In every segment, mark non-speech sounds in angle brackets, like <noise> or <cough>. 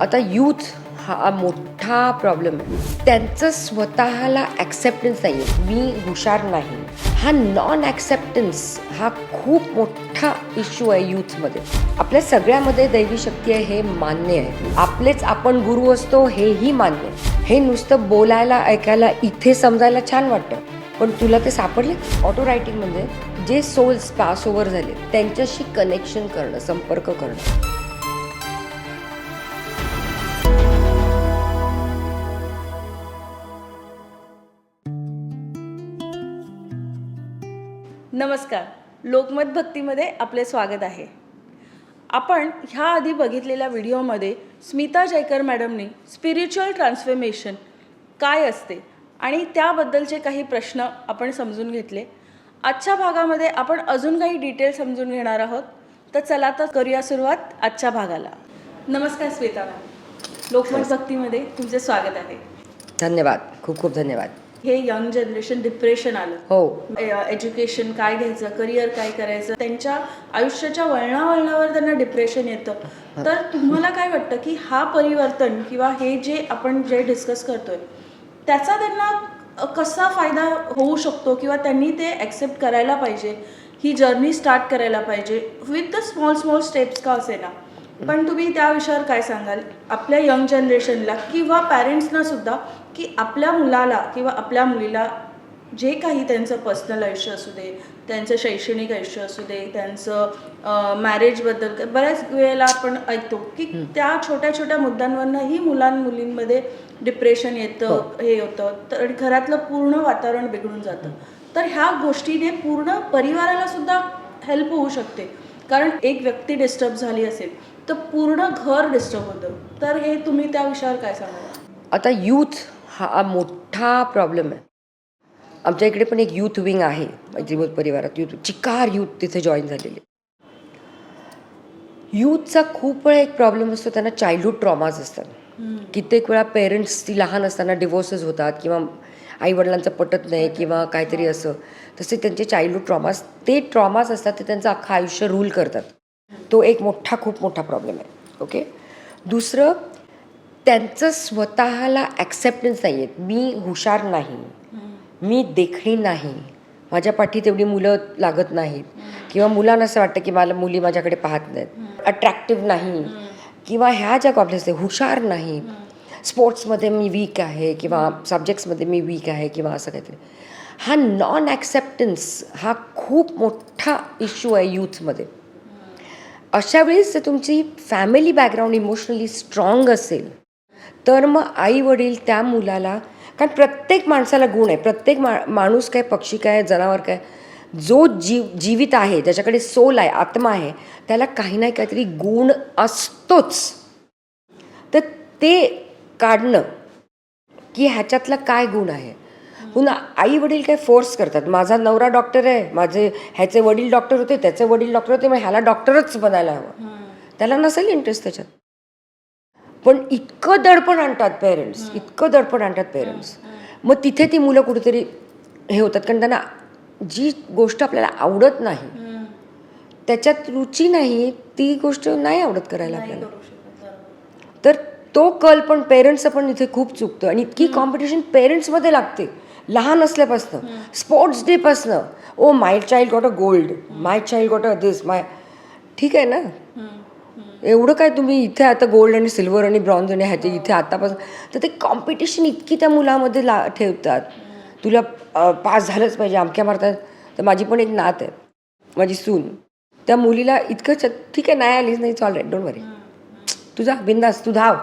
आता यूथ हा मोठा प्रॉब्लेम आहे. त्यांचं स्वतःला ॲक्सेप्टन्स नाही आहे मी हुशार नाही. हा नॉन ॲक्सेप्टन्स हा खूप मोठा इश्यू आहे यूथमध्ये आपल्या सगळ्यामध्ये दैवी शक्ती आहे हे मान्य आहे. आपलेच आपण गुरु असतो हेही मान्य आहे. हे नुसतं बोलायला ऐकायला इथे समजायला छान वाटतं. पण तुला ते सापडले? ऑटो रायटिंग म्हणजे जे सोल्स पास ओव्हर झाले त्यांच्याशी कनेक्शन करणं संपर्क करणं. नमस्कार. लोकमत भक्तीमध्ये आपले स्वागत आहे. आपण ह्या आधी बघितलेल्या व्हिडिओमध्ये स्मिता जयकर मॅडमनी स्पिरिच्युअल ट्रान्सफॉर्मेशन काय असते आणि त्याबद्दलचे काही प्रश्न आपण समजून घेतले. आजच्या भागामध्ये आपण अजून काही डिटेल समजून घेणार आहोत. तर चला तर करूया सुरुवात आजच्या भागाला. नमस्कार स्मिता मॅम. लोकमत भक्तीमध्ये तुमचे स्वागत आहे. धन्यवाद. खूप खूप धन्यवाद. हे यंग जनरेशन डिप्रेशन आलं. हो. एज्युकेशन काय घ्यायचं करिअर काय करायचं त्यांच्या आयुष्याच्या वळणावळणावर त्यांना डिप्रेशन येतं. तर तुम्हाला काय वाटतं की हा परिवर्तन किंवा हे जे आपण जे डिस्कस करतोय त्याचा त्यांना कसा फायदा होऊ शकतो किंवा त्यांनी ते ॲक्सेप्ट करायला पाहिजे ही जर्नी स्टार्ट करायला पाहिजे with the small small steps का असेना. पण तुम्ही त्या विषयावर काय सांगाल? आपल्या यंग जनरेशनला किंवा पॅरेंट्सना सुद्धा की आपल्या मुलाला किंवा आपल्या मुलीला जे काही त्यांचं पर्सनल आयुष्य असू दे त्यांचं शैक्षणिक आयुष्य असू दे त्यांचं मॅरेजबद्दल बऱ्याच वेळेला आपण ऐकतो की त्या छोट्या छोट्या मुद्द्यांवरनंही मुलां मुलींमध्ये डिप्रेशन येतं हे. होतं. तर घरातलं पूर्ण वातावरण बिघडून जातं. तर ह्या गोष्टीने पूर्ण परिवाराला सुद्धा हेल्प होऊ शकते. कारण एक व्यक्ती डिस्टर्ब झाली असेल तर पूर्ण घर डिस्टर्ब होतं. तर हे तुम्ही त्या विषयावर काय सांगाल? आता यूथ हा मोठा प्रॉब्लेम आहे. आमच्या इकडे पण एक यूथ विंग आहे मैत्रीमूत परिवारात. यूथ चिकार यूथ तिथे जॉईन झालेले. यूथचा खूप वेळा एक प्रॉब्लेम असतो त्यांना चाइल्डहूड ट्रॉमाज असतात. कित्येक वेळा पेरेंट्स ती लहान असताना डिवोर्सेस होतात किंवा आईवडिलांचं पटत नाही किंवा काहीतरी असं. तसे त्यांचे चाइल्डहूड ट्रॉमाज ते ट्रॉमाज असतात ते त्यांचं अख्खं आयुष्य रूल करतात. तो एक मोठा खूप मोठा प्रॉब्लेम आहे. ओके दुसरं त्यांचं स्वतःला ॲक्सेप्टन्स नाही आहेत मी हुशार नाही. मी देखणी नाही. माझ्या पाठी तेवढी मुलं लागत नाहीत. किंवा मुलांना असं वाटतं की मला मुली माझ्याकडे पाहत नाहीत. अट्रॅक्टिव्ह नाही. किंवा ह्या ज्या प्रॉब्लेम्स आहेत हुशार नाही. स्पोर्ट्समध्ये मी वीक आहे किंवा सब्जेक्ट्समध्ये मी वीक आहे किंवा असं काहीतरी. हा नॉन ॲक्सेप्टन्स हा खूप मोठा इश्यू आहे यूथमध्ये अशा वेळेस जर तुमची फॅमिली बॅकग्राऊंड इमोशनली स्ट्रॉंग असेल तर मग आई वडील त्या मुलाला कारण प्रत्येक माणसाला गुण आहे प्रत्येक मा माणूस काय पक्षी काय जनावर काय जो जीव जीवित आहे ज्याच्याकडे सोल आहे आत्मा आहे त्याला काही ना काहीतरी गुण असतोच. तर ते काढणं की ह्याच्यातला काय गुण आहे? पुन्हा आई वडील काय फोर्स करतात. माझा नवरा डॉक्टर आहे माझे ह्याचे वडील डॉक्टर होते त्याचे वडील डॉक्टर होते मग ह्याला डॉक्टरच बनायला हवं. त्याला नसेल इंटरेस्ट त्याच्यात. पण इतकं दडपण आणतात पेरेंट्स इतकं दडपण आणतात पेरेंट्स मग तिथे ती मुलं कुठेतरी हे होतात कारण त्यांना जी गोष्ट आपल्याला आवडत नाही त्याच्यात रुची नाही ती गोष्ट नाही आवडत करायला आपल्याला. तर तो कल पण पेरेंट्सचं पण इथे खूप चुकतं आणि इतकी कॉम्पिटिशन पेरेंट्समध्ये लागते. लहान असल्यापासनं स्पोर्ट्स डेपासनं ओ my child got a gold my child got a this my ठीक आहे ना? एवढं काय तुम्ही इथे आता गोल्ड आणि सिल्वर आणि ब्रॉन्झ आणि ह्याचे इथे आतापासून तर ते कॉम्पिटिशन इतकी त्या मुलामध्ये ला ठेवतात. तुला पास झालंच पाहिजे अमक्या मारतात. तर माझी पण एक नात आहे माझी सून. त्या मुलीला इतकं च- ठीक आहे नाही आलीच नाही चाल डोंट वरी तुझा बिंदास तू धाव.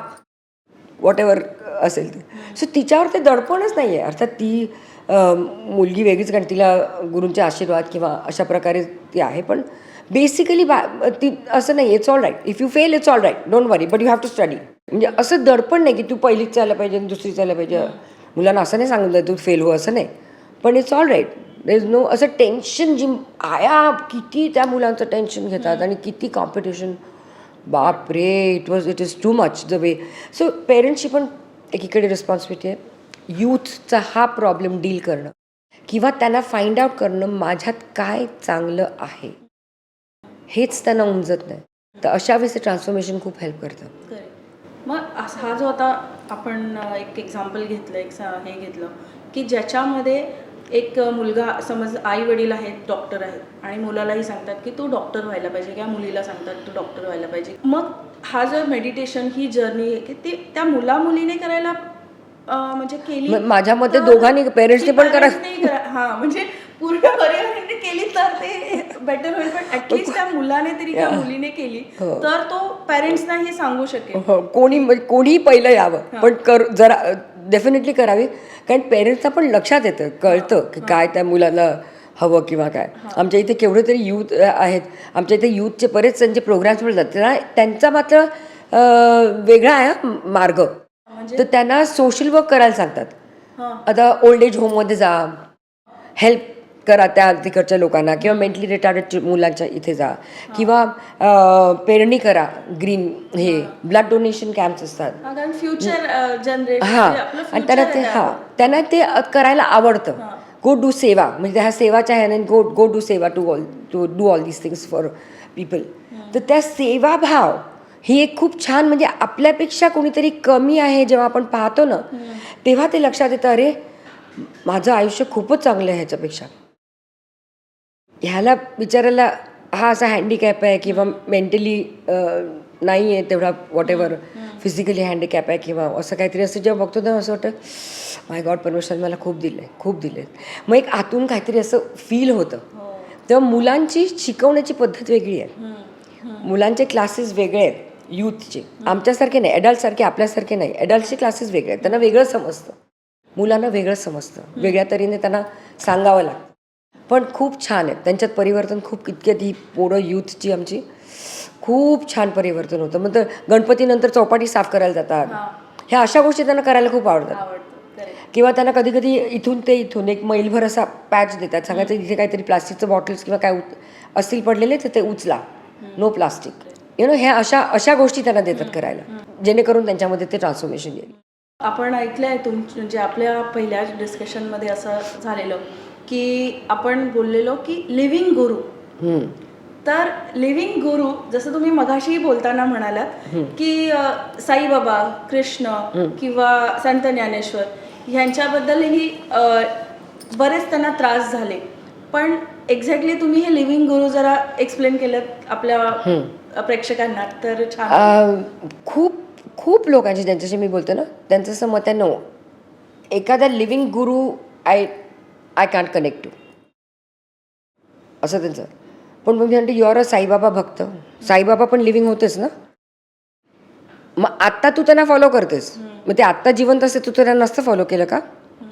वॉट एव्हर असेल ते. सो तिच्यावर ते दडपणच नाही आहे अर्थात ती मुलगी वेगळीच कारण तिला गुरूंचे आशीर्वाद किंवा अशा प्रकारे ती आहे पण बेसिकली बा ती असं नाही it's all right if you fail it's all right don't worry but you have to study म्हणजे असं दडपण नाही की तू पहिलीच चाललं पाहिजे आणि दुसरीच चाललं पाहिजे. मुलांना असं नाही सांगितलं तू फेल हो असं नाही. पण it's all right there is no असं टेन्शन जी आया किती त्या मुलांचं टेन्शन घेतात आणि किती कॉम्पिटिशन बाप रे it was it is too much the way so पेरेंट्सची पण एकीकडे रिस्पॉन्सिबिलिटी आहे. यूथचा हा प्रॉब्लेम डील करणं. किंवा त्यांना फाइंड आउट करणं माझ्यात काय चांगलं आहे? हेच त्यांना उमजत नाही. तर अशा वेळेस ट्रान्सफॉर्मेशन खूप हेल्प करतं. मग हा जो आता आपण एक एक्झाम्पल घेतलं एक हे घेतलं की ज्याच्यामध्ये एक मुलगा समज आई वडील आहेत डॉक्टर आहेत आणि मुलालाही सांगतात की तू डॉक्टर व्हायला पाहिजे किंवा मुलीला सांगतात तू डॉक्टर व्हायला पाहिजे. मग हा जो मेडिटेशन ही जर्नी आहे की ती त्या मुला मुलीने करायला म्हणजे केली? माझ्या मते दोघांनी पेरेंट्सनी पण करा हा म्हणजे पूर्ण परिवाराने केली तर ते बेटर होईल. पण ऍटलीस्ट त्या मुलाने तरी त्या मुलीने केली. हो. तर तो पॅरेंट्सना हे सांगू शकेल. हो, कोणी कोणीही पहिलं यावं. पण कर जरा डेफिनेटली करावी. कारण पेरेंट्सना पण लक्षात येतं कळतं की काय त्या मुलाला हवं किंवा काय. आमच्या इथे केवढे तरी यूथ आहेत. आमच्या इथे यूथचे बरेच त्यांचे प्रोग्राम्स पण जातात. त्यांचा मात्र वेगळा आहे मार्ग. म्हणजे? तर त्यांना सोशल वर्क करायला सांगतात. आता ओल्ड एज होममध्ये जा. हेल्प करा त्या तिकडच्या लोकांना किंवा मेंटली रिटायर्ड मुलांच्या इथे जा. किंवा पेरणी करा ग्रीन हे. ब्लड डोनेशन कॅम्प्स असतात. हा, फ्युचर हा आणि त्यांना ते हा त्यांना ते करायला आवडतं. गो डू सेवा म्हणजे ह्या सेवाच्या ह्याने go go do seva to all to do all these things for people तर त्या सेवाभाव ही एक खूप छान म्हणजे आपल्यापेक्षा कोणीतरी कमी आहे जेव्हा आपण पाहतो ना तेव्हा ते लक्षात येतं अरे माझं आयुष्य खूपच चांगलं आहे ह्याच्यापेक्षा. ह्याला बिचारायला हा असा हँडिकॅप आहे किंवा मेंटली नाही आहे तेवढा वॉट एव्हर फिजिकली हँडिकॅप आहे किंवा असं काहीतरी असं जेव्हा बघतो ना असं वाटतं माय गॉड परमेश्वर मला खूप दिलं आहे खूप दिलं आहे मग एक आतून काहीतरी असं फील होतं. तेव्हा मुलांची शिकवण्याची पद्धत वेगळी आहे. मुलांचे क्लासेस वेगळे आहेत यूथचे आमच्यासारखे नाही ॲडल्टसारखे आपल्यासारखे नाही ॲडल्टचे क्लासेस वेगळे आहेत. त्यांना वेगळं समजतं. मुलांना वेगळं समजतं. वेगळ्या तऱ्हेने त्यांना सांगावं लागतं. पण खूप छान आहे त्यांच्यात परिवर्तन खूप इतक्यात ही पोरं यूथची आमची खूप छान परिवर्तन होतं. मग तर गणपतीनंतर चौपाटी साफ करायला जातात. ह्या अशा गोष्टी त्यांना करायला खूप आवडतात. किंवा त्यांना कधी कधी इथून ते इथून एक मैलभर असा पॅच देतात. सांगायचं इथे काहीतरी प्लास्टिकचं बॉटल्स किंवा काय असतील पडलेले तर ते उचला. नो प्लास्टिक यु नो ह्या अशा अशा गोष्टी त्यांना देतात करायला. जेणेकरून त्यांच्यामध्ये ते ट्रान्सफॉर्मेशन येईल. आपण ऐकलंय तुम म्हणजे आपल्या पहिल्या डिस्कशनमध्ये असं झालेलं. की आपण बोललेलो की लिव्हिंग गुरु. तर लिव्हिंग गुरु जसं तुम्ही मगाशी बोलताना म्हणालात की साईबाबा कृष्ण किंवा संत ज्ञानेश्वर ह्यांच्याबद्दलही बरेच त्यांना त्रास झाले. पण एक्झॅक्टली तुम्ही हे लिव्हिंग गुरु जरा एक्सप्लेन केलं आपल्या प्रेक्षकांना तर छान. खूप खूप लोकांची ज्यांच्याशी मी बोलते ना त्यांचं असं मत आहे नो एखादा living guru I I can't connect to असं त्यांचं. पण मग मी म्हणते युआर अ साईबाबा भक्त. साईबाबा पण लिव्हिंग होतेच ना? मग आत्ता तू त्यांना फॉलो करतेस. मग ते आत्ता जिवंत असते तू त्यांना नसतं फॉलो केलं का?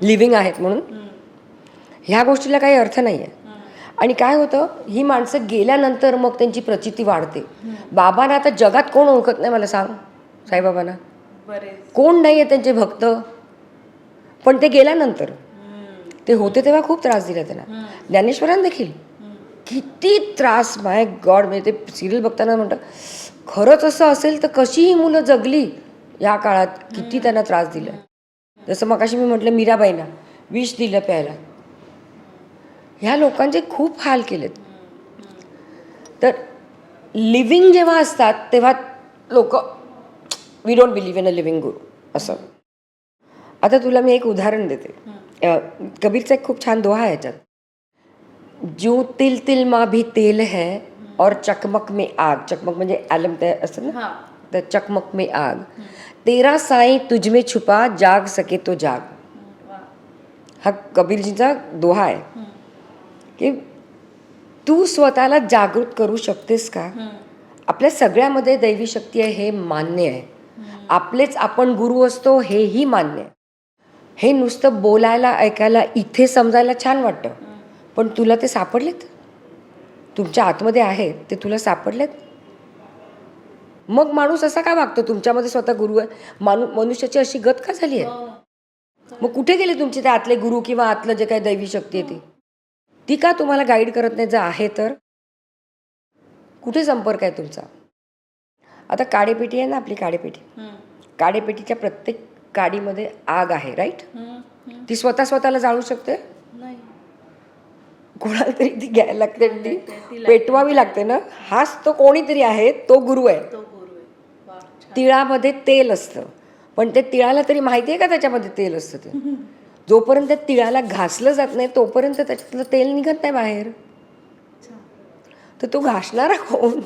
लिव्हिंग आहेत म्हणून. ह्या गोष्टीला काही अर्थ नाही आहे आणि काय होतं ही माणसं गेल्यानंतर मग त्यांची प्रचिती वाढते. बाबांना आता जगात कोण ओळखत नाही मला सांग साईबाबांना? कोण नाही आहे त्यांचे भक्त? पण ते गेल्यानंतर. ते होते तेव्हा खूप त्रास दिला त्यांना ज्ञानेश्वरांना देखील. किती त्रास माय गॉड म्हणजे ते सिरियल बघताना म्हणतं खरंच असं असेल तर कशी ही मुलं जगली या काळात किती त्यांना त्रास दिला. जसं मगाशी मी म्हटलं मीराबाईंना विष दिलं प्यायला. ह्या लोकांचे खूप हाल केलेत. तर लिव्हिंग जेव्हा असतात तेव्हा लोक we don't believe in a living guru असं. आता तुला मी एक उदाहरण देते. कबीरचा एक खूप छान दोहा आहे याच्यात जो तिल तिल मा भी तेल है और चकमक में आग। चकमक म्हणजे ॲलम ते असतं ना? हा। तर चकमक में आग। तेरा साई तुझ में छुपा जाग सके तो जाग. हा कबीरजीचा दोहा आहे की तू स्वतःला जागृत करू शकतेस का? आपल्या सगळ्यामध्ये दैवी शक्ती आहे हे मान्य आहे. आपलेच आपण गुरु असतो हेही मान्य आहे. हे नुसतं बोलायला ऐकायला इथे समजायला छान वाटतं. पण तुला ते सापडलेत? तुमच्या आतमध्ये आहे ते तुला सापडलेत? मग माणूस असा का वागतो? तुमच्यामध्ये स्वतः गुरु आहे. माणू मनुष्याची अशी गत का झाली आहे? मग कुठे गेले तुमचे ते आतले गुरु किंवा आतलं जे काही दैवी शक्ती आहे ती? ती का तुम्हाला गाईड करत नाही? जर आहे तर? कुठे संपर्क आहे तुमचा? आता काडेपेटी आहे ना आपली काडेपेटी. काडेपेटीच्या प्रत्येक काडीमध्ये आग आहे राईट. ती स्वतः स्वतःला जाळू शकते? नाही. कोणाला तरी ती घ्यायला लागते ती. पेटवावी लागते ना. हाच तो कोणीतरी आहे तो गुरु आहे. तिळामध्ये तेल असतं. पण ते तिळाला तरी माहिती आहे का त्याच्यामध्ये तेल असतं ते? जोपर्यंत त्या तिळाला घासलं जात नाही तोपर्यंत त्याच्यातलं तेल निघत नाही बाहेर. तर तो घासणारा कोण?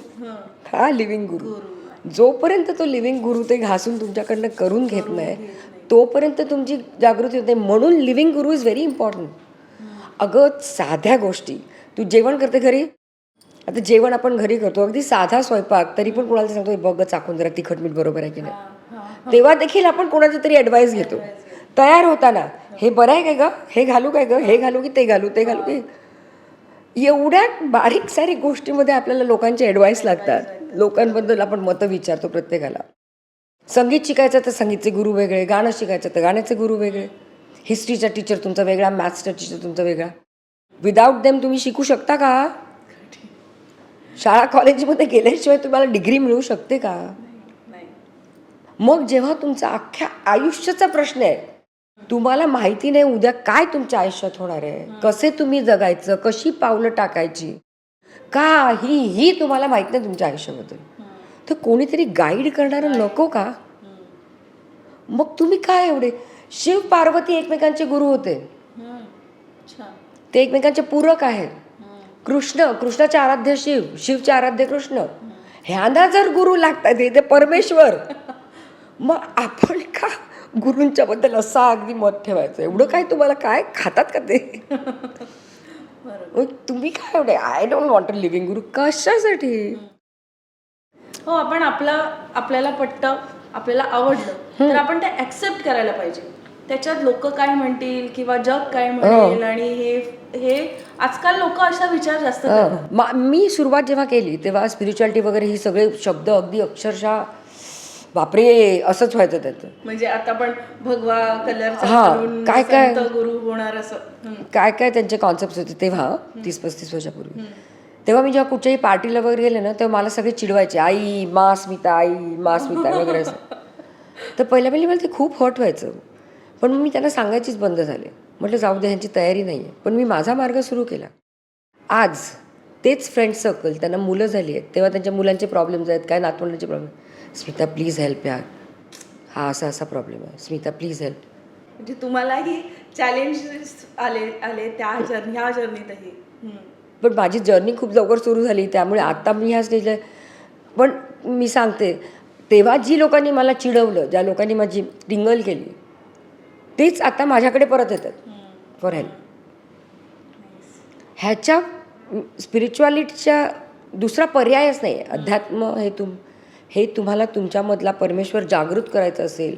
हा. लिव्हिंग गुरु. जोपर्यंत तो लिव्हिंग गुरु ते घासून तुमच्याकडनं करून घेत नाही तोपर्यंत तुमची जागृती होते. म्हणून living Guru is very important अगं साध्या गोष्टी. तू जेवण करते घरी? आता जेवण आपण घरी करतो. अगदी साधा स्वयंपाक तरी पण कोणाला सांगतो "हे बघ चाकून जरा तिखट मीठ बरोबर आहे की नाही? तेव्हा देखील आपण कोणाची तरी ॲडवाईस घेतो. तयार होताना हे बरं आहे काय ग? हे घालू काय ग? हे घालू की ते घालू ते घालू की एवढ्या बारीक सारीक गोष्टीमध्ये आपल्याला लोकांचे ॲडवाईस लागतात. लोकांबद्दल आपण मतं विचारतो प्रत्येकाला. संगीत शिकायचं तर संगीतचे गुरु वेगळे गाणं शिकायचं तर गाण्याचे गुरु वेगळे. हिस्ट्रीचा टीचर तुमचा वेगळा मॅथ्सचा टीचर तुमचा वेगळा. विदाऊट देम तुम्ही शिकू शकता का? शाळा कॉलेजमध्ये गेल्याशिवाय तुम्हाला डिग्री मिळू शकते का? मग जेव्हा तुमचा अख्ख्या आयुष्याचा प्रश्न आहे तुम्हाला माहिती नाही उद्या काय तुमच्या आयुष्यात होणार आहे? कसे तुम्ही जगायचं? कशी पावलं टाकायची? काहीही तुम्हाला माहीत नाही तुमच्या आयुष्याबद्दल. तर कोणीतरी गाईड करणारं नको का? मग तुम्ही काय एवढे? शिव पार्वती एकमेकांचे गुरु होते. ते एकमेकांचे पूरक आहेत. कृष्ण कृष्णाचे आराध्य शिव शिवचे आराध्य कृष्ण. ह्यांना जर गुरु लागतात हे ते परमेश्वर. <laughs> मग आपण का गुरूंच्या बद्दल असा अगदी मत ठेवायचं. एवढं काय तुम्हाला काय? खातात का ते? तुम्ही काय एवढे? I don't want a living guru. कशासाठी? हो आपण आपला आपल्याला पटतं आपल्याला आवडलं तर आपण ते ऍक्सेप्ट करायला पाहिजे. त्याच्यात लोक काय म्हणतील किंवा जग काय म्हणेल आणि हे हे आजकाल लोक असा विचार जास्त मी सुरुवात जेव्हा केली तेव्हा स्पिरिच्युअलिटी वगैरे ही सगळे शब्द अगदी अक्षरशः बापरे असंच व्हायचं त्याचं. म्हणजे आता पण भगवा कलरचा हा, काय काय- गुरु होणार असं. काय काय त्यांचे कॉन्सेप्ट होते तेव्हा तीस पस्तीस वर्षापूर्वी. तेव्हा मी जेव्हा कुठच्याही पार्टीला वगैरे गेले ना तेव्हा मला सगळे चिडवायचे आई मा स्मिता आई मा स्मिता वगैरे असं. तर पहिल्या पहिली मला ते खूप हट व्हायचं. पण मी त्यांना सांगायचीच बंद झाले. म्हटलं जाऊ दे ह्यांची तयारी नाही आहे पण मी माझा मार्ग सुरू केला. आज तेच फ्रेंड सर्कल त्यांना मुलं झाली आहेत. तेव्हा त्यांच्या मुलांचे प्रॉब्लेम्स आहेत काय नातवंडाचे प्रॉब्लेम स्मिता प्लीज हेल्प यार. हा असा असा प्रॉब्लेम आहे. स्मिता प्लीज हेल्प म्हणजे तुम्हालाही चॅलेंजेस आले आले त्या जर्नी ह्या जर्नीतही. पण माझी जर्नी खूप लवकर सुरू झाली त्यामुळे आता मी ह्या स्टेजला पण मी सांगते तेव्हा जी लोकांनी मला चिडवलं ज्या लोकांनी माझी टिंगल केली तेच आता माझ्याकडे परत येतात. फॉर हेल्प ह्याच्या स्पिरिच्युअलिटीच्या दुसरा पर्यायच नाही अध्यात्म हे तुम हे तुम्हाला तुमच्यामधला परमेश्वर जागृत करायचा असेल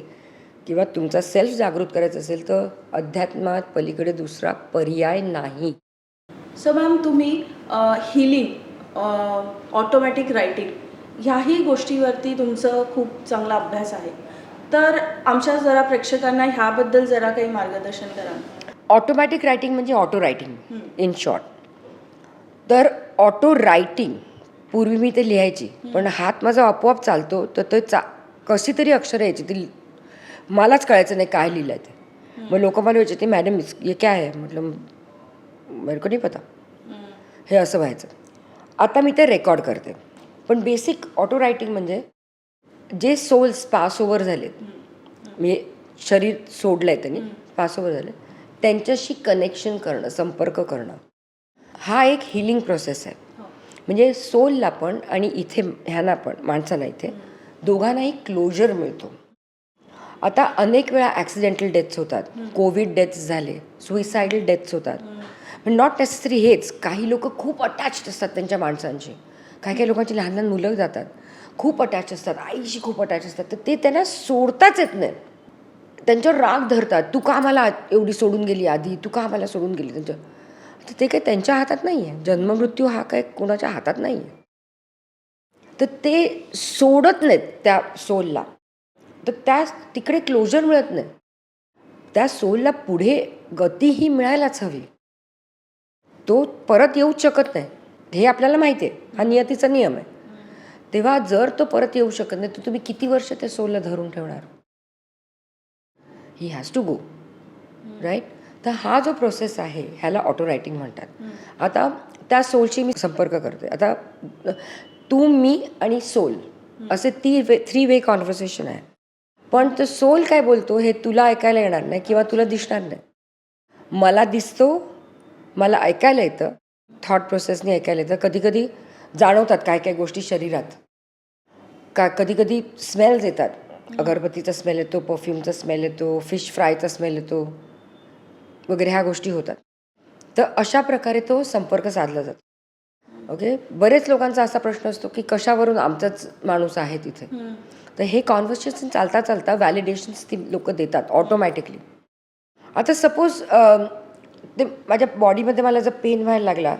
किंवा तुमचा सेल्फ जागृत करायचा असेल तर अध्यात्मात पलीकडे दुसरा पर्याय नाही. सो मॅम तुम्ही हिलिंग ऑटोमॅटिक रायटिंग ह्याही गोष्टीवरती तुमचं खूप चांगला अभ्यास आहे. तर आमच्या जरा प्रेक्षकांना ह्याबद्दल जरा काही मार्गदर्शन करा. ऑटोमॅटिक रायटिंग म्हणजे ऑटो रायटिंग इन शॉर्ट तर ऑटो रायटिंग पूर्वी मी ते लिहायची. पण हात माझा आपोआप चालतो तर ते चा कशी तरी अक्षरं यायची ती मलाच कळायचं नाही काय लिहिलं आहे ते मग लोक मला विचारते मॅडम हे काय आहे? म्हटलं मेरे को नाही पता. हे असं व्हायचं. आता मी ते रेकॉर्ड करते. पण बेसिक ऑटो रायटिंग म्हणजे जे सोल्स पास ओव्हर झालेत म्हणजे शरीर सोडलं आहे त्यांनी पास ओव्हर झाले त्यांच्याशी कनेक्शन करणं संपर्क करणं हा एक हिलिंग प्रोसेस आहे. म्हणजे सोलला पण आणि इथे ह्यांना पण माणसांना इथे दोघांनाही क्लोजर मिळतो. आता अनेक वेळा ॲक्सिडेंटल डेथ्स होतात. कोविड डेथ्स झाले सुइसायडल डेथ्स होतात. पण नॉट नेसेसरी हेच. काही लोक खूप अटॅच्ड असतात त्यांच्या माणसांशी. काही काही लोकांची लहान लहान मुलं जातात. खूप अटॅच असतात. आईशी खूप अटॅच असतात. तर ते त्यांना सोडताच येत नाही त्यांच्यावर राग धरतात. तू का आम्हाला एवढी सोडून गेली आधी? तू का आम्हाला सोडून गेली? त्यांच्या तर ते काही त्यांच्या हातात नाही आहे जन्ममृत्यू हा काय कोणाच्या हातात नाही आहे तर ते सोडत नाहीत त्या सोलला. तर त्या तिकडे क्लोजर मिळत नाही. त्या सोलला पुढे गतीही मिळायलाच हवी. तो परत येऊच शकत नाही. हे आपल्याला माहिती आहे. हा नियतीचा नियम आहे. तेव्हा जर तो परत येऊ शकत नाही तर तुम्ही किती वर्ष त्या सोलला धरून ठेवणार? He has to go right तर हा जो प्रोसेस आहे ह्याला ऑटो रायटिंग म्हणतात. आता त्या सोलशी मी संपर्क करते आता तू मी आणि सोल असे ती वे थ्री वे कॉन्व्हर्सेशन आहे. पण तो सोल काय बोलतो हे तुला ऐकायला येणार नाही किंवा तुला दिसणार नाही. मला दिसतो मला ऐकायला येतं. थॉट प्रोसेसने ऐकायला येतं. कधी कधी जाणवतात काय काय गोष्टी शरीरात. का कधी कधी स्मेल्स येतात अगरबत्तीचा स्मेल येतो परफ्यूमचा स्मेल येतो फिश फ्रायचा स्मेल येतो. वगैरे ह्या गोष्टी होतात. तर अशा प्रकारे तो संपर्क साधला जातो. ओके बरेच लोकांचा असा प्रश्न असतो की कशावरून आमचाच माणूस आहे तिथे? तर हे कॉन्व्हर्सेशन चालता चालता व्हॅलिडेशन्स ती लोक देतात ऑटोमॅटिकली आता सपोज ते माझ्या बॉडीमध्ये मला जर पेन व्हायला लागला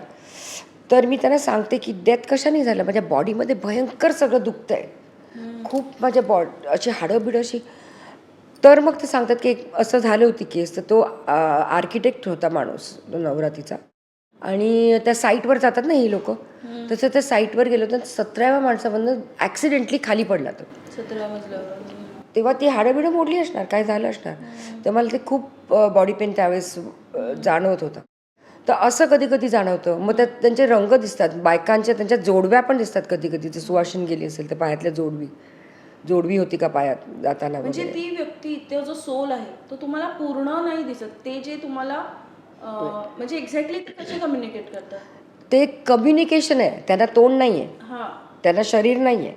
तर मी त्यांना सांगते की डेथ कशाने झालं? माझ्या बॉडीमध्ये भयंकर सगळं दुखतं आहे खूप माझ्या बॉड अशी हाडं बिडं अशी तर मग ते सांगतात की एक असं झालं होती केस तर तो आर्किटेक्ट होता माणूस तो नवरातीचा आणि त्या साईटवर जातात ना ही लोक. तसं त्या साईटवर गेलो तर सतराव्या माणसामधनं ॲक्सिडेंटली खाली पडला तो. तेव्हा ती हाडं बिडं मोडली असणार काय झालं असणार? तर मला ते खूप बॉडी पेन त्यावेळेस जाणवत होतं. तर असं कधी कधी जाणवतं. मग त्यात त्यांचे रंग दिसतात बायकांच्या त्यांच्या जोडव्या पण दिसतात कधी कधी ते सुवासिन गेली असेल तर पायातल्या जोडवी. जोडवी होती का पायात जाताना म्हणजे वगैरे? ती व्यक्ती तो जो सोल आहे तो तुम्हाला पूर्ण नाही दिसत. ते जे तुम्हाला अं, म्हणजे एक्झॅक्टली ते कसे कम्युनिकेट करतात? ते कम्युनिकेशन आहे. त्यांना तोंड नाही आहे हा. त्यांना शरीर नाही आहे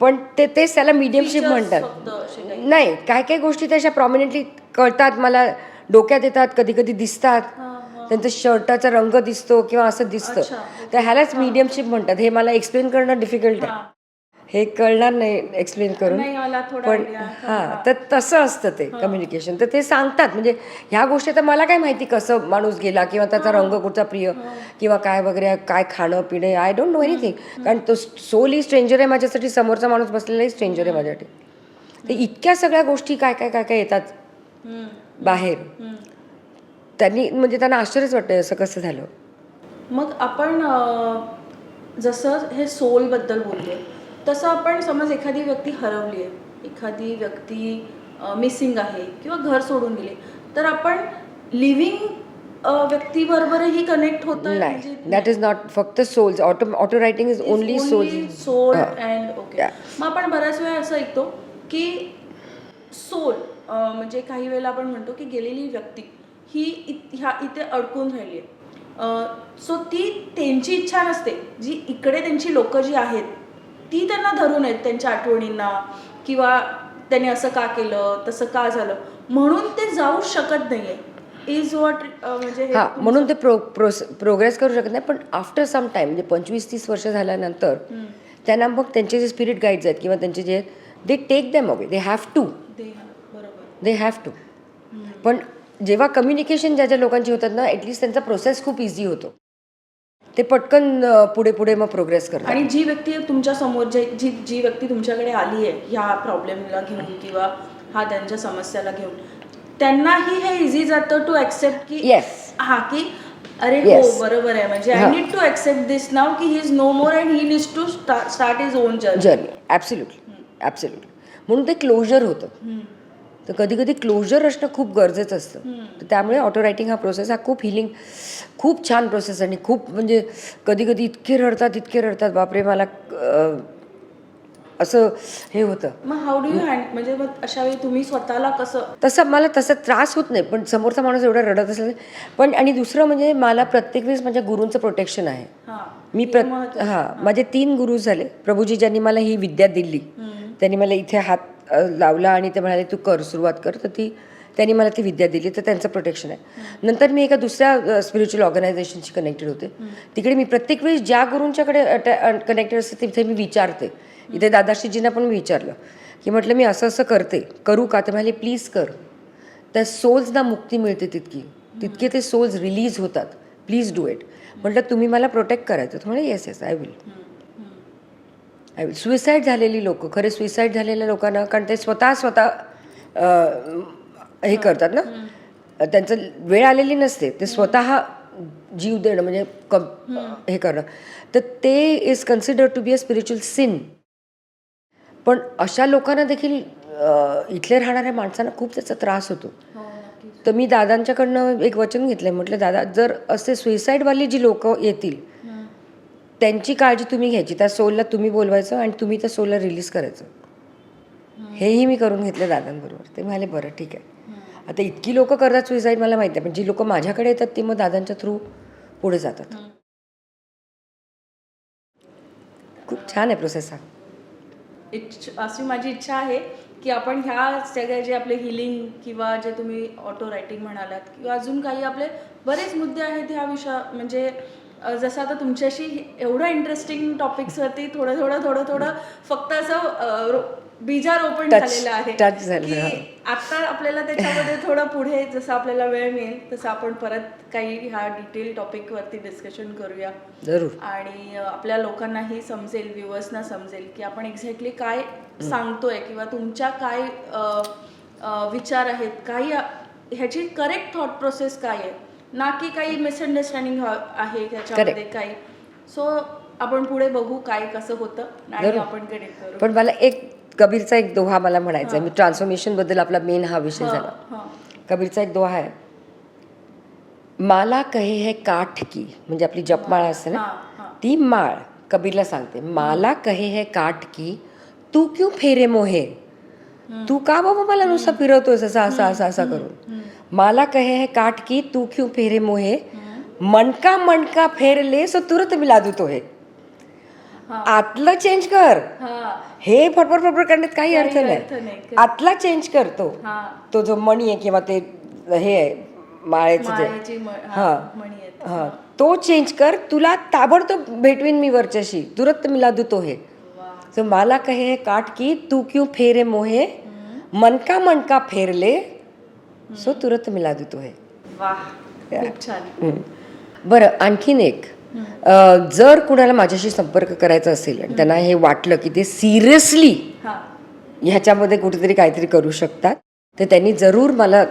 पण ते तेच त्याला मीडियमशिप Features म्हणतात. फक्त असे काही. नाही काय काय गोष्टी त्याच्या प्रॉमिनेंटली कळतात मला. डोक्यात येतात कधी कधी दिसतात. हा, हा. त्यांचा शर्टाचा रंग दिसतो किंवा असं दिसतं. अच्छा, तर ह्यालाच मीडियमशिप म्हणतात. हे मला एक्सप्लेन करणं डिफिकल्ट आहे. हा. हे कळणार नाही एक्सप्लेन करून. पण. हां तर तसं असतं ते कम्युनिकेशन तर ते सांगतात. म्हणजे ह्या गोष्टी तर मला काय माहिती कसं माणूस गेला किंवा त्याचा रंग कुठचा प्रिय किंवा काय वगैरे काय खाणं पिणं आय डोंट नो एनिथिंग कारण तो सोली स्ट्रेंजर आहे माझ्यासाठी समोरचा माणूस बसलेलाही स्ट्रेंजर आहे माझ्यासाठी. तर इतक्या सगळ्या गोष्टी काय काय काय काय येतात बाहेर. त्यांनी म्हणजे त्यांना आश्चर्यच वाटतं असं कसं झालं. मग आपण जसं हे सोलबद्दल बोलतोय तसं आपण समज एखादी व्यक्ती हरवली आहे एखादी व्यक्ती मिसिंग आहे किंवा घर सोडून गेली तर आपण लिव्हिंग व्यक्तीबरोबरही कनेक्ट होत नाही दॅट इज नॉट फक्त souls auto auto writing is only souls soul. And okay. मग आपण बऱ्याच वेळा असं ऐकतो की सोल म्हणजे काही वेळेला आपण म्हणतो की गेलेली व्यक्ती ही ह्या इथे अडकून राहिली आहे सो ती त्यांची इच्छा नसते जी इकडे त्यांची लोक जी आहेत ती त्यांना धरून आहेत त्यांच्या आठवणींना. किंवा त्याने असं का केलं तसं का झालं. म्हणून ते जाऊ शकत नाहीये. इज वॉट म्हणजे हे म्हणून ते प्रो प्रोस प्रोग्रेस करू शकत नाही. पण आफ्टर सम टाईम म्हणजे पंचवीस तीस वर्ष झाल्यानंतर. त्यांना मग त्यांचे जे स्पिरिट गाईड्स आहेत किंवा त्यांचे जे they take them away they have to they have to पण जेव्हा कम्युनिकेशन ज्या ज्या लोकांची होतात ना ॲटलिस्ट त्यांचा प्रोसेस खूप इझी होतो. ते पटकन पुढे पुढे मग प्रोग्रेस करतात. आणि जी व्यक्ती तुमच्यासमोर जे जी जी व्यक्ती तुमच्याकडे आली आहे ह्या प्रॉब्लेमला घेऊन किंवा हा त्यांच्या समस्याला घेऊन त्यांनाही हे इझी जातं टू ऍक्सेप्ट की येस हा की अरे. हो बरोबर आहे. म्हणजे I. Need to accept this now की he is no more and he needs to start his own journey journey absolutely absolutely म्हणून ते क्लोजर होतं. तर कधी कधी क्लोजर असणं खूप गरजेचं असतं. तर त्यामुळे ऑटो रायटिंग हा प्रोसेस हा खूप हिलिंग खूप छान प्रोसेस आणि खूप म्हणजे कधी कधी इतके रडतात इतके रडतात. बापरे मला असं हे होतं. मग हाऊ डू यू हँड म्हणजे अशा वेळी तुम्ही स्वतःला कसं? तसं मला तसा त्रास होत नाही पण समोरचा माणूस एवढा रडत असेल पण आणि दुसरं म्हणजे मला प्रत्येक वेळेस माझ्या गुरूंचं प्रोटेक्शन आहे. मी हे प्र. हां माझे तीन गुरु झाले. प्रभूजी ज्यांनी मला ही विद्या दिली. त्यांनी मला इथे हात लावला आणि ते म्हणाले तू कर सुरुवात कर. तर ती त्यांनी मला ती विद्या दिली. तर त्यांचं प्रोटेक्शन आहे. नंतर मी एका दुसऱ्या स्पिरिच्युअल ऑर्गनायझेशनशी कनेक्टेड होते. तिकडे मी प्रत्येक वेळेस ज्या गुरूंच्याकडे कनेक्टेड असते तिथे मी विचारते. इथे दादाश्रीजींना पण मी विचारलं की म्हटलं मी असं असं करते. करू का? ते म्हणाले प्लीज कर. त्या सोल्सना मुक्ती मिळते तितकी. तितके ते सोल्स रिलीज होतात. Please do it. म्हटलं तुम्ही मला प्रोटेक्ट करायचं. तर म्हणे yes yes I will I will suicide झालेली लोक खरे सुइसाईड झालेल्या लोकांना कारण ते स्वतः स्वतः हे करतात ना? त्यांचं वेळ आलेली नसते. ते स्वतः जीव देणं म्हणजे कम हे करणं. तर ते is consider to be a spiritual sin पण अशा लोकांना देखील इथले राहणाऱ्या माणसांना खूप त्याचा त्रास होतो. हो तर मी दादांच्याकडनं एक वचन घेतलंय. म्हटलं दादा जर असे सुइसाईडवाली जी लोक येतील त्यांची काळजी तुम्ही घ्यायची. त्या सोलला तुम्ही बोलवायचं आणि तुम्ही त्या सोलला रिलीज करायचं. हेही मी करून घेतलं दादांबरोबर. ते म्हणाले बरं ठीक आहे. आता इतकी लोक करतात सुसाईड मला माहिती आहे. पण जी लोक माझ्याकडे येतात ती मग दादांच्या थ्रू पुढे जातात. खूप छान आहे प्रोसेस हा. इच्छ अशी माझी इच्छा आहे की आपण ह्या सगळ्या जे आपले हिलिंग किंवा जे तुम्ही ऑटो रायटिंग म्हणालात किंवा अजून काही आपले बरेच मुद्दे आहेत ह्या विषया म्हणजे जसं आता तुमच्याशी एवढं इंटरेस्टिंग टॉपिक्सवरती थोडं थोडं थोडं थोडं फक्त असं बीजारोपण झालेलं आहे की. आता आपल्याला त्याच्यामध्ये थोडं पुढे जसं आपल्याला वेळ मिळेल तसं आपण परत काही ह्या डिटेल टॉपिकवरती डिस्कशन करूया. जरूर. आणि आपल्या लोकांनाही समजेल व्ह्युअर्सना समजेल की आपण एक्झॅक्टली काय सांगतोय किंवा तुमच्या काय विचार आहेत काही ह्याची करेक्ट थॉट प्रोसेस काय आहे? ना की काही मिसअंडरस्टँडिंग आहे ह्याच्यामध्ये काही. सो आपण पुढे बघू काय कसं होतं आणि. आपण कनेक्ट करू. पण मला एक कबीरचा एक दोहा मला म्हणायचा आहे. मी ट्रान्सफॉर्मेशनबद्दल आपला मेन हा विषय झाला. कबीरचा एक दोहा आहे. माला कहे है काठ की म्हणजे आपली जपमाळा असते ना ती माळ कबीरला सांगते. माला कहे है काठ की तू क्यों फेरे मोहे? तू का बाबा मला नुसतं फिरवतोयस असा असा असा असा करून? माला कहे है काठ की तू क्यों फेरे मोहे? मनका मनका फेर ले सो तुरंत मिला दू तो हे. आतलं चेंज कर। हां। फडफड फडफड करण्यात काही अर्थ नाही. आतला चेंज करतो तो। जो मणी आहे किंवा ते हे आहे माळेचं ते माळेची म- हां. हां, हा. तो चेंज कर तुला ताबडतोब भेटवीन मी वरच्याशी. तुरंत मिला दू तो हे तो मला कहे है काट की तू क्यों फेरे मोहे? मनका मनका फेरले सो तुरंत मिला दू तो हे. वा खूप छान. हम्म. बरं आणखीन एक. जर कुणाला माझ्याशी संपर्क करायचा असेल आणि त्यांना हे वाटलं की ते सिरियसली हां. ह्याच्यामध्ये कुठेतरी काहीतरी करू शकतात तर त्यांनी जरूर मला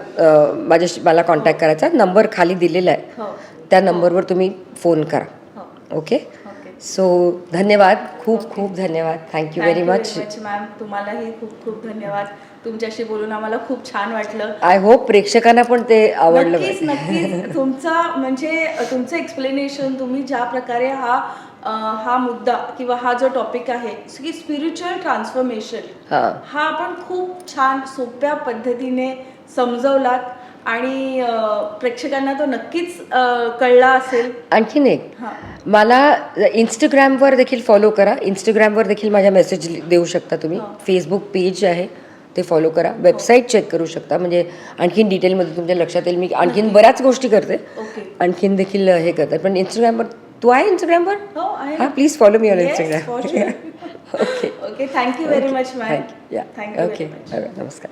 माझ्याशी मला कॉन्टॅक्ट करायचा. नंबर खाली दिलेला आहे. हो. त्या नंबरवर तुम्ही फोन करा. हो. ओके? ओके. सो धन्यवाद. खूप खूप धन्यवाद. थँक्यू व्हेरी मच मॅम तुम्हालाही खूप खूप धन्यवाद. तुमच्याशी बोलून आम्हाला खूप छान वाटलं. आय होप प्रेक्षकांना पण ते आवडलं नक्कीच. नक्कीच. <laughs> तुमचा म्हणजे तुमचं एक्सप्लेनेशन तुम्ही ज्या प्रकारे हा हा मुद्दा किंवा हा जो टॉपिक आहे की स्पिरिच्युअल ट्रान्सफॉर्मेशन हां. आपण खूप छान सोप्या पद्धतीने समजवलात आणि प्रेक्षकांना तो नक्कीच कळला असेल. आणखीन एक मला इंस्टाग्रामवर देखील फॉलो करा. इंस्टाग्रामवर देखील माझ्या मेसेज देऊ शकता तुम्ही. फेसबुक पेज आहे. ते फॉलो करा. वेबसाईट चेक करू शकता. म्हणजे आणखीन डिटेलमध्ये तुमच्या लक्षात येईल. मी आणखीन बऱ्याच गोष्टी करते. आणखीन देखील हे करतात. पण इंस्टाग्रामवर तू आहे इंस्टाग्रामवर हो please follow me on Instagram. Okay okay thank you very much thank you या ओके नमस्कार